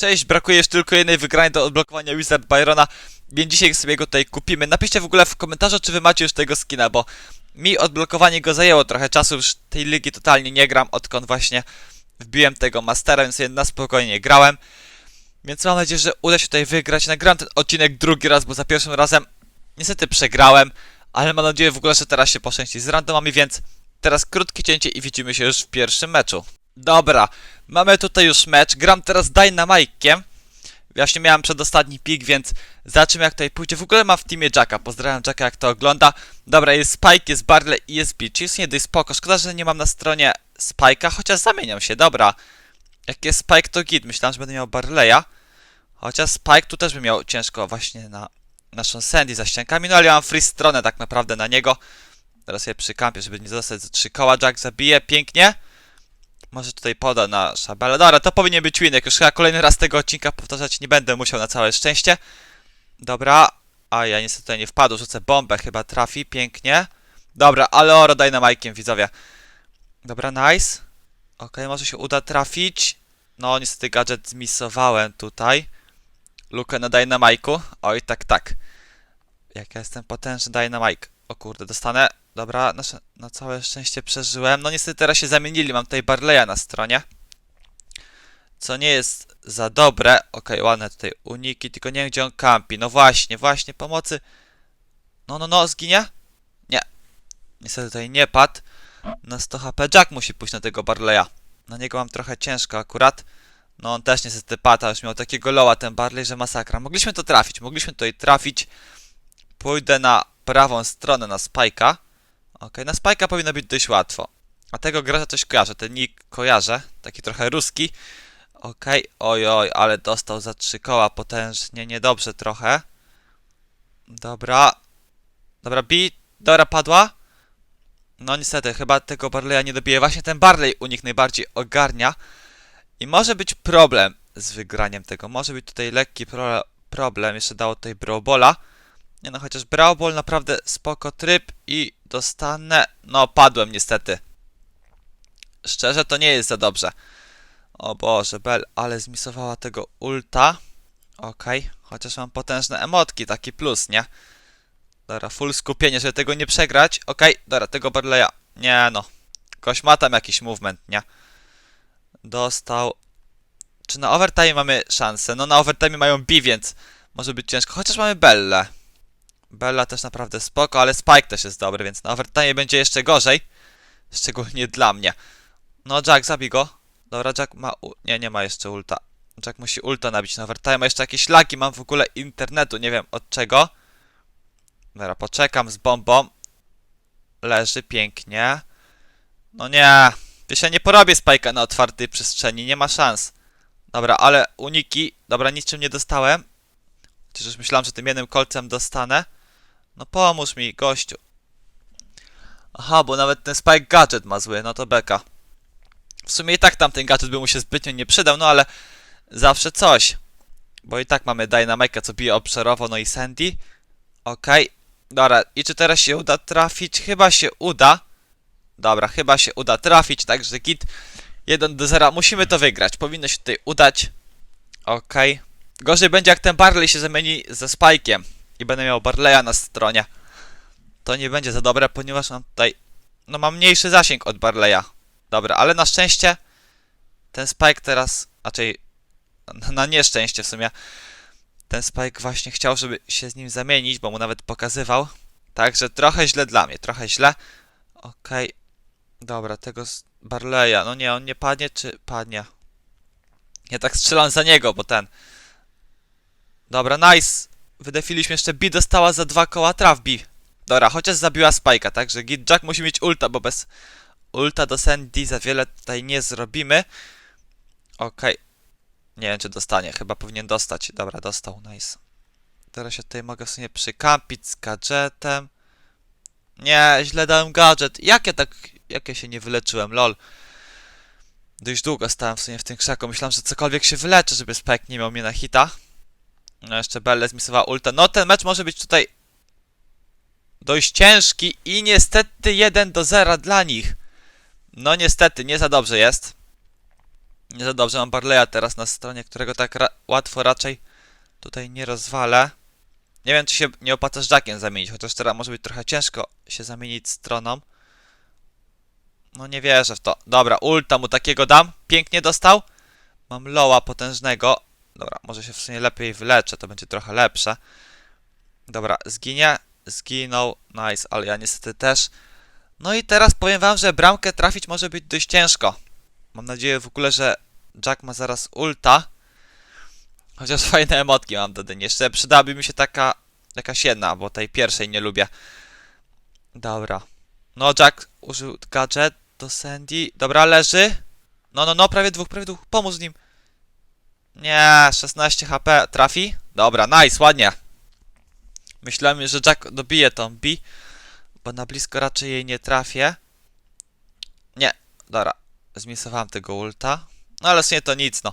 Cześć, brakuje już tylko jednej wygranej do odblokowania Wizard Byrona, więc dzisiaj sobie go tutaj kupimy. Napiszcie w ogóle w komentarzu, czy wy macie już tego skina, bo mi odblokowanie go zajęło trochę czasu, już tej ligi totalnie nie gram, odkąd właśnie wbiłem tego Mastera, więc sobie na spokojnie grałem. Więc mam nadzieję, że uda się tutaj wygrać. Nagram ten odcinek drugi raz, bo za pierwszym razem niestety przegrałem, ale mam nadzieję w ogóle, że teraz się poszczęści z randomami, więc teraz krótkie cięcie i widzimy się już w pierwszym meczu. Dobra, mamy tutaj już mecz. Gram teraz Dynamike'iem. Właśnie miałem przedostatni pik, więc zobaczymy jak tutaj pójdzie. W ogóle mam w teamie Jacka. Pozdrawiam Jacka, jak to ogląda. Dobra, jest Spike, jest Barley i jest Beach. Jest nie dość spoko. Szkoda, że nie mam na stronie Spike'a, chociaż zamieniam się. Dobra. Jak jest Spike, to git. Myślałem, że będę miał Barleya. Chociaż Spike tu też by miał ciężko właśnie na naszą Sandy za ściankami. No ale ja mam free stronę tak naprawdę na niego. Teraz sobie przykampię, żeby nie zostać za trzy koła. Jack zabije. Pięknie. Może tutaj poda na szabelę. Dobra, to powinien być winek. Już chyba kolejny raz tego odcinka powtarzać nie będę musiał na całe szczęście. Dobra. A ja niestety tutaj nie wpadł. Rzucę bombę. Chyba trafi. Pięknie. Dobra, ale oro dynamajkiem, widzowie. Dobra, nice. Okej, może się uda trafić. No, niestety gadżet zmisowałem tutaj. Lukę na dynamajku. Oj, tak, tak. Jak ja jestem potężny dynamike. O kurde, dostanę. Dobra, na, na całe szczęście przeżyłem. No niestety teraz się zamienili, mam tutaj Barleya na stronie. Co nie jest za dobre. Okej, ładne tutaj uniki, tylko nie wiem gdzie on kampi. No właśnie, właśnie, pomocy. No, no, no, zginie? Nie. Niestety tutaj nie padł. Na 100 HP Jack musi pójść na tego Barleya. Na niego mam trochę ciężko akurat. No on też niestety padł, a już miał takiego loła ten Barley, że masakra. Mogliśmy to trafić, mogliśmy tutaj trafić. Pójdę na prawą stronę na Spike'a. Okej, na Spike'a powinno być dość łatwo. A tego gracza coś kojarzę, ten nick kojarzę, taki trochę ruski. Okej, oj oj, ale dostał za trzy koła potężnie, niedobrze trochę. Dobra. Dobra, B, dobra, padła. No niestety, chyba tego Barleya nie dobije. Właśnie ten Barley u nich najbardziej ogarnia. I może być problem z wygraniem tego. Może być tutaj lekki pro problem. Jeszcze dało tutaj Brawbola. Nie no, chociaż Brawlball naprawdę spoko tryb i dostanę... No, padłem niestety. Szczerze, to nie jest za dobrze. O Boże, Bell, ale zmisowała tego ulta. Okej, chociaż mam potężne emotki, taki plus, nie? Dobra, full skupienie, żeby tego nie przegrać. Okej, dobra, tego Barleya. Nie no. Koś ma tam jakiś movement, nie? Dostał. Czy na overtime mamy szansę? No na overtime mają B, więc może być ciężko. Chociaż mamy Bellę. Bella też naprawdę spoko, ale Spike też jest dobry, więc na overtime będzie jeszcze gorzej. Szczególnie dla mnie. No Jack, zabij go. Dobra, Jack ma... Nie, nie ma jeszcze ulta. Jack musi ulta nabić na overtime. Jeszcze jakieś lagi, mam w ogóle internetu, nie wiem od czego. Dobra, poczekam z bombą. Leży pięknie. No nie. Ja nie porobię spajka na otwartej przestrzeni, nie ma szans. Dobra, ale uniki. Dobra, niczym nie dostałem. Chociaż myślałem, że tym jednym kolcem dostanę. No pomóż mi, gościu. Aha, bo nawet ten Spike Gadget ma zły, no to beka. W sumie i tak tamten gadżet by mu się zbytnio nie przydał, no ale zawsze coś. Bo i tak mamy Dynamike'a, co bije obszarowo, no i Sandy. Okej. Dobra, i czy teraz się uda trafić? Chyba się uda. Dobra, chyba się uda trafić, także git 1 do 0. Musimy to wygrać. Powinno się tutaj udać. Okej. Gorzej będzie jak ten Barley się zamieni ze Spike'iem i będę miał Barleya na stronie. To nie będzie za dobre, ponieważ mam tutaj no mam mniejszy zasięg od Barleya. Dobra, ale na szczęście ten Spike teraz, raczej na, nieszczęście w sumie ten Spike właśnie chciał, żeby się z nim zamienić, bo mu nawet pokazywał. Także trochę źle dla mnie, trochę źle. Okej. Dobra, tego z Barleya. No nie, on nie padnie, czy padnie? Ja tak strzelam za niego, bo ten. Dobra, nice. Wydefiliśmy jeszcze B dostała za dwa koła traf B. Dobra, chociaż zabiła Spike'a, także Git Jack musi mieć ulta, bo bez ulta do Sandy za wiele tutaj nie zrobimy. Okej. Nie wiem, czy dostanie. Chyba powinien dostać. Dobra, dostał. Nice. Teraz się tutaj mogę w sumie przykampić z gadżetem. Nie, źle dałem gadżet. Jak ja tak... Jak ja się nie wyleczyłem, lol. Dość długo stałem w sumie w tym krzaku. Myślałem, że cokolwiek się wyleczy, żeby Spike nie miał mnie na hita. No jeszcze Belle zmisowała ulta. No ten mecz może być tutaj dość ciężki i niestety 1 do 0 dla nich. No niestety, nie za dobrze jest. Nie za dobrze mam Barleya teraz na stronie, którego tak ra łatwo raczej tutaj nie rozwalę. Nie wiem, czy się nie opłaca z Jackiem zamienić, chociaż teraz może być trochę ciężko się zamienić stroną. No nie wierzę w to. Dobra, ulta mu takiego dam. Pięknie dostał. Mam loła potężnego. Dobra, może się w sumie lepiej wyleczę, to będzie trochę lepsze. Dobra, zginie. Zginął. Nice, ale ja niestety też. No i teraz powiem wam, że bramkę trafić może być dość ciężko. Mam nadzieję w ogóle, że Jack ma zaraz ulta. Chociaż fajne emotki mam do dyni. Jeszcze przydałaby mi się taka jakaś jedna, bo tej pierwszej nie lubię. Dobra. No, Jack użył gadżet do Sandy. Dobra, leży. No, no, no, prawie dwóch, prawie dwóch. Pomóż nim. Nie, 16 HP. Trafi? Dobra, nice, ładnie. Myślałem, że Jack dobije tą B, bo na blisko raczej jej nie trafię. Nie, dobra. Zmisowałem tego ulta. No ale sumie to nic, no.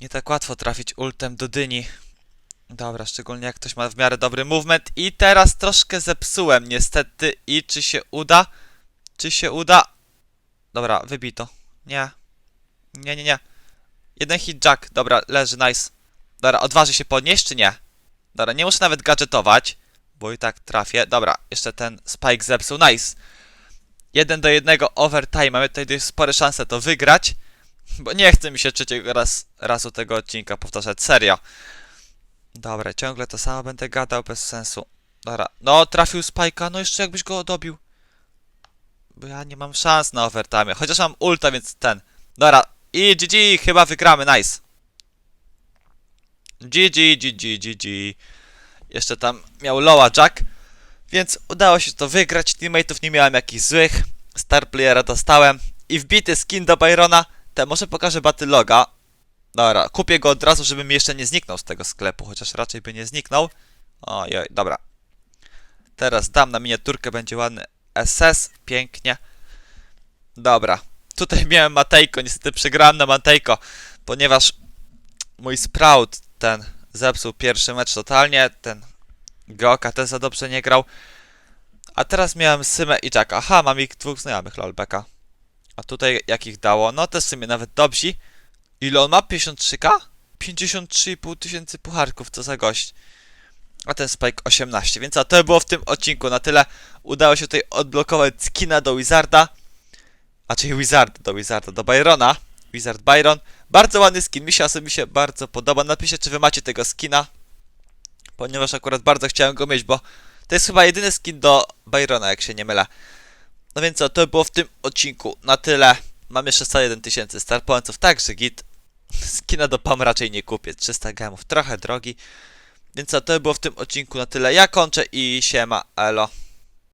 Nie tak łatwo trafić ultem do dyni. Dobra, szczególnie jak ktoś ma w miarę dobry movement. I teraz troszkę zepsułem niestety. I czy się uda? Czy się uda? Dobra, wybij to. Nie. Nie, nie, nie. Jeden hit jack. Dobra, leży, nice. Dobra, odważy się podnieść, czy nie? Dobra, nie muszę nawet gadżetować, bo i tak trafię. Dobra, jeszcze ten spike zepsuł, nice. Jeden do jednego overtime. Mamy tutaj dość spore szanse to wygrać. Bo nie chce mi się trzeciego raz, razu tego odcinka powtarzać, serio. Dobra, ciągle to samo będę gadał bez sensu. Dobra, no trafił Spike'a, no jeszcze jakbyś go dobił. Bo ja nie mam szans na overtime, chociaż mam ulta, więc ten. Dobra, i GG, chyba wygramy, nice. GG, GG, GG. Jeszcze tam miał Loa Jack, więc udało się to wygrać. Teammateów nie miałem jakichś złych. Star playera dostałem. I wbity skin do Byrona. Te może pokażę battle loga. Dobra, kupię go od razu, żeby mi jeszcze nie zniknął z tego sklepu, chociaż raczej by nie zniknął. Ojoj, dobra. Teraz dam na miniaturkę, będzie ładny SS, pięknie. Dobra, tutaj miałem Matejko, niestety przegrałem na Matejko, ponieważ mój Sprout ten zepsuł pierwszy mecz totalnie, ten Geoka też za dobrze nie grał. A teraz miałem Symę i Jacka. Aha, mam ich dwóch znajomych, lolbeka. A tutaj jak ich dało? No też w sumie nawet dobrzy. Ile on ma? 53k? 53,5 tysięcy pucharków, co za gość. A ten Spike 18, więc a to było w tym odcinku na tyle. Udało się tutaj odblokować skina do Wizarda. A czyli Wizard do Wizarda, do Byrona. Wizard Byron. Bardzo ładny skin, mi się osobiście bardzo podoba. Napiszcie, czy wy macie tego skina. Ponieważ akurat bardzo chciałem go mieć, bo to jest chyba jedyny skin do Byrona, jak się nie mylę. No więc co, to było w tym odcinku na tyle. Mam jeszcze 101 tysięcy star pointsów, także git. Skina do PAM raczej nie kupię, 300 gemów, trochę drogi. Więc co, to było w tym odcinku na tyle. Ja kończę i siema, elo.